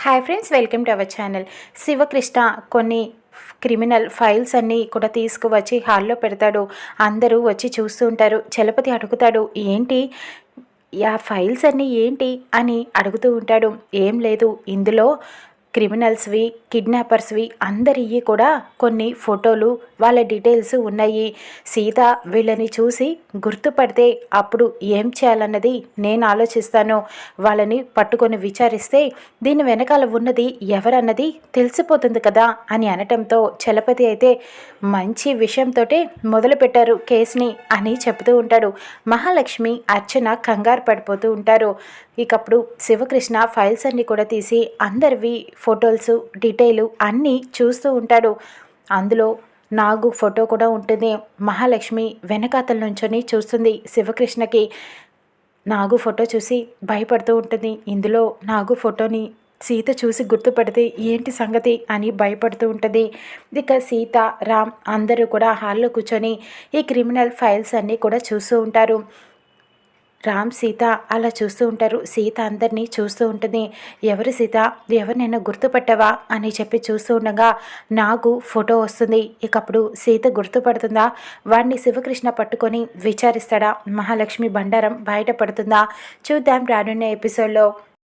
Hi friends welcome to our channel Shivakrishna కొన్ని criminal files అన్నీ కూడా తీసుకువచ్చి హాల్లో పెడతాడు. అందరూ వచ్చి చూస్తూ ఉంటారు చలపతి అడుగుతాడు ఏంటి? ఆ ఫైల్స్ అన్నీ ఏంటి? అని అడుగుతూ ఉంటాడు. ఏం లేదు ఇందులో క్రిమినల్స్వి కిడ్నాపర్స్వి అందరివి కూడా కొన్ని ఫోటోలు వాళ్ళ డీటెయిల్స్ ఉన్నాయి. సీత వీళ్ళని చూసి గుర్తుపడితే అప్పుడు ఏం చేయాలన్నది నేను ఆలోచిస్తాను. వాళ్ళని పట్టుకొని విచారిస్తే దీని వెనకాల ఉన్నది ఎవరన్నది తెలిసిపోతుంది కదా అని అనటంతో చలపతి అయితే మంచి విషయంతో మొదలుపెట్టారు కేసుని అని చెబుతూ ఉంటాడు. మహాలక్ష్మి అర్చన కంగారు పడిపోతూ ఉంటారు. ఇకప్పుడు శివకృష్ణ ఫైల్స్ అన్నీ కూడా తీసి అందరివి ఫొటోస్ డీటెయిల్ అన్నీ చూస్తూ ఉంటాడు. అందులో నాగు ఫోటో కూడా ఉంటుంది. మహాలక్ష్మి వెనకాతల నుంచొని చూస్తుంది శివకృష్ణకి. నాగు ఫోటో చూసి భయపడుతూ ఉంటుంది. ఇందులో నాగు ఫోటోని సీత చూసి గుర్తుపడితే ఏంటి సంగతి అని భయపడుతూ ఉంటుంది. ఇక సీత రామ్ అందరూ కూడా హాల్లో కూర్చొని ఈ క్రిమినల్ ఫైల్స్ అన్నీ కూడా చూస్తూ ఉంటారు. రామ్ సీత అలా చూస్తూ ఉంటారు. సీత అందరినీ చూస్తూ ఉంటుంది. ఎవరు సీత? ఎవరినైనా గుర్తుపట్టవా? అని చెప్పి చూస్తూ ఉండగా నాకు ఫోటో వస్తుంది. ఇకప్పుడు సీత గుర్తుపడుతుందా? వాడిని శివకృష్ణ పట్టుకొని విచారిస్తాడా? మహాలక్ష్మి బండారం బయటపడుతుందా చూద్దాం రానున్న ఎపిసోడ్లో.